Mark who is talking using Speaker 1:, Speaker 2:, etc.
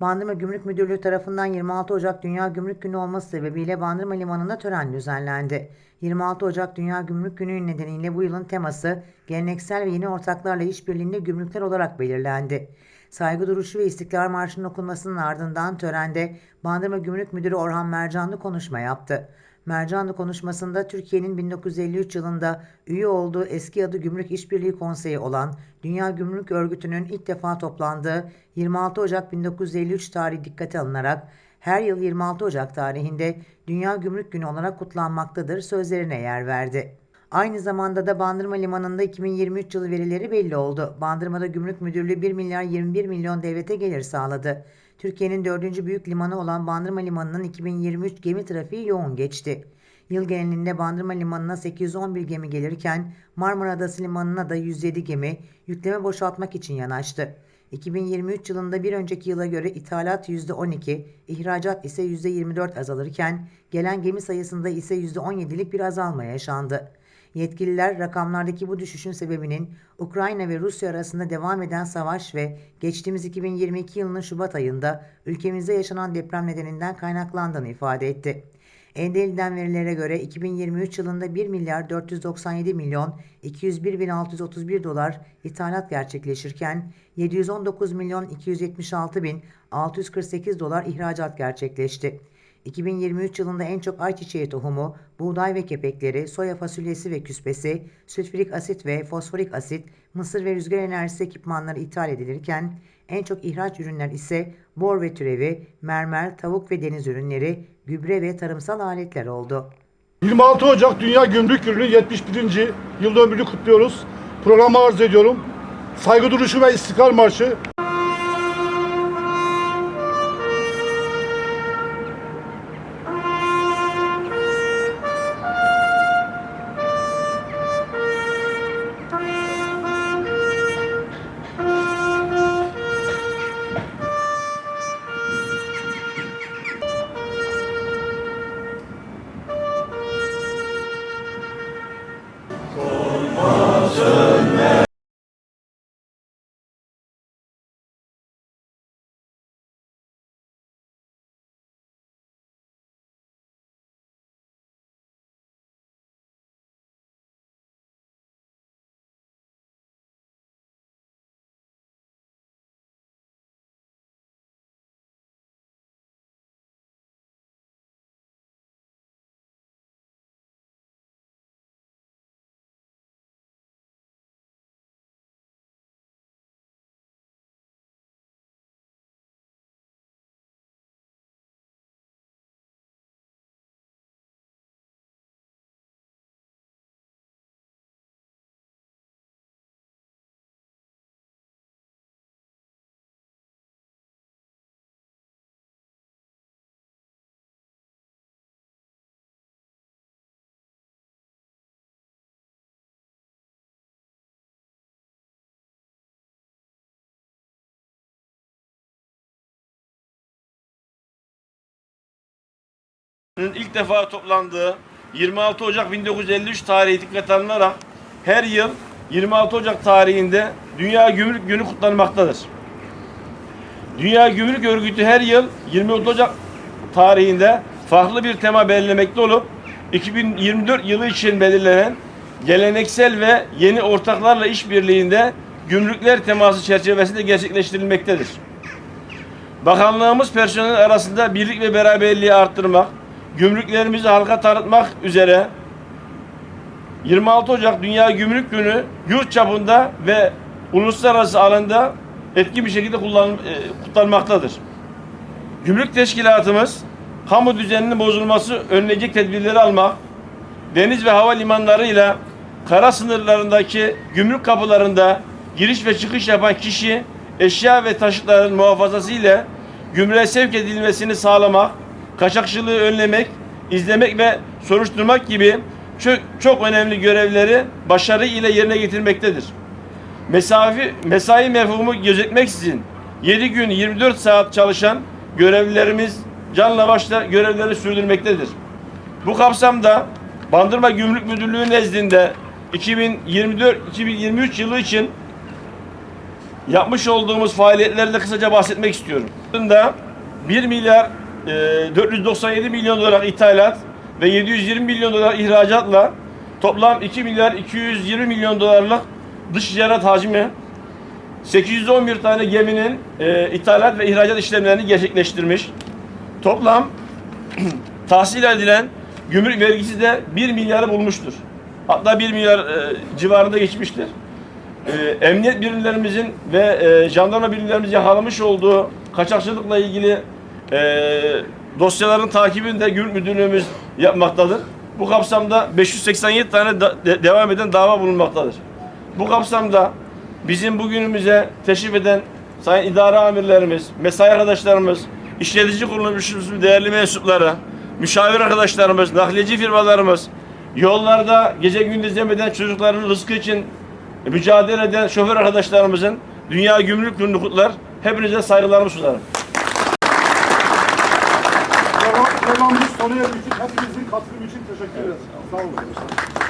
Speaker 1: Bandırma Gümrük Müdürlüğü tarafından 26 Ocak Dünya Gümrük Günü olması sebebiyle Bandırma Limanı'nda tören düzenlendi. 26 Ocak Dünya Gümrük Günü nedeniyle bu yılın teması geleneksel ve yeni ortaklarla işbirliğinde gümrükler olarak belirlendi. Saygı duruşu ve İstiklal Marşı'nın okunmasının ardından törende Bandırma Gümrük Müdürü Orhan Mercanlı konuşma yaptı. Mercanlı konuşmasında Türkiye'nin 1953 yılında üye olduğu eski adı Gümrük İşbirliği Konseyi olan Dünya Gümrük Örgütü'nün ilk defa toplandığı 26 Ocak 1953 tarihi dikkate alınarak her yıl 26 Ocak tarihinde Dünya Gümrük Günü olarak kutlanmaktadır sözlerine yer verdi. Aynı zamanda da Bandırma Limanı'nda 2023 yılı verileri belli oldu. Bandırma'da Gümrük Müdürlüğü 1 milyar 21 milyon devlete gelir sağladı. Türkiye'nin dördüncü büyük limanı olan Bandırma Limanı'nın 2023 gemi trafiği yoğun geçti. Yıl genelinde Bandırma Limanı'na 811 gemi gelirken Marmara Adası Limanı'na da 107 gemi yükleme boşaltmak için yanaştı. 2023 yılında bir önceki yıla göre ithalat %12, ihracat ise %24 azalırken gelen gemi sayısında ise %17'lik bir azalma yaşandı. Yetkililer rakamlardaki bu düşüşün sebebinin Ukrayna ve Rusya arasında devam eden savaş ve geçtiğimiz 2022 yılının Şubat ayında ülkemizde yaşanan deprem nedeninden kaynaklandığını ifade etti. Elde edilen verilere göre 2023 yılında 1 milyar 497 milyon 201 bin 631 dolar ithalat gerçekleşirken 719 milyon 276 bin 648 dolar ihracat gerçekleşti. 2023 yılında en çok ayçiçeği tohumu, buğday ve kepekleri, soya fasulyesi ve küspesi, sülfürik asit ve fosforik asit, mısır ve rüzgar enerjisi ekipmanları ithal edilirken en çok ihraç ürünler ise bor ve türevi, mermer, tavuk ve deniz ürünleri, gübre ve tarımsal aletler oldu.
Speaker 2: 26 Ocak Dünya Gümrük Günü'nün 71. yıl dönümünü kutluyoruz. Programı arz ediyorum. Saygı duruşu ve İstiklal Marşı.
Speaker 3: İlk defa toplandığı 26 Ocak 1953 tarihi dikkate alınarak her yıl 26 Ocak tarihinde Dünya Gümrük Günü kutlanmaktadır. Dünya Gümrük Örgütü her yıl 26 Ocak tarihinde farklı bir tema belirlemekte olup 2024 yılı için belirlenen geleneksel ve yeni ortaklarla işbirliğinde gümrükler teması çerçevesinde gerçekleştirilmektedir. Bakanlığımız personel arasında birlik ve beraberliği arttırmak, gümrüklerimizi halka tanıtmak üzere 26 Ocak Dünya Gümrük Günü yurt çapında ve uluslararası alanda etkin bir şekilde kullan, e, kutlanmaktadır. Gümrük teşkilatımız kamu düzeninin bozulması önleyecek tedbirleri almak, deniz ve hava limanlarıyla kara sınırlarındaki gümrük kapılarında giriş ve çıkış yapan kişi, eşya ve taşıtların muhafazası ile gümrüğe sevk edilmesini sağlamak, kaçakçılığı önlemek, izlemek ve soruşturmak gibi çok, çok önemli görevleri başarı ile yerine getirmektedir. Mesafi, mesai mefhumu gözetmeksizin 7 gün 24 saat çalışan görevlilerimiz canla başla görevlerini sürdürmektedir. Bu kapsamda Bandırma Gümrük Müdürlüğü nezdinde 2024-2023 yılı için yapmış olduğumuz faaliyetlerde kısaca bahsetmek istiyorum. Bunda 1 milyar 497 milyon dolar ithalat ve 720 milyon dolar ihracatla toplam 2 milyar 220 milyon dolarlık dış ticaret hacmi 811 tane geminin e, ithalat ve ihracat işlemlerini gerçekleştirmiş. Toplam tahsil edilen gümrük vergisi de 1 milyarı bulmuştur. Hatta 1 milyar e, civarında geçmiştir. E, emniyet birimlerimizin ve e, jandarma birimlerimizin yakalamış olduğu kaçakçılıkla ilgili e, dosyaların takibini de gümrük müdürlüğümüz yapmaktadır. Bu kapsamda 587 tane da- de- devam eden dava bulunmaktadır. Bu kapsamda bizim bugünümüze teşrif eden sayın idare amirlerimiz, mesai arkadaşlarımız, işletici kuruluşumuzun değerli mensupları, müşavir arkadaşlarımız, nakliyeci firmalarımız, yollarda gece gündüz yemeden çocukların rızkı için mücadele eden şoför arkadaşlarımızın Dünya Gümrük Günü'nü kutlar. Hepinize saygılarımı sunarım.
Speaker 2: Programımız sona erdiği için hepinizin katkı için teşekkür ederiz. Sağ olun.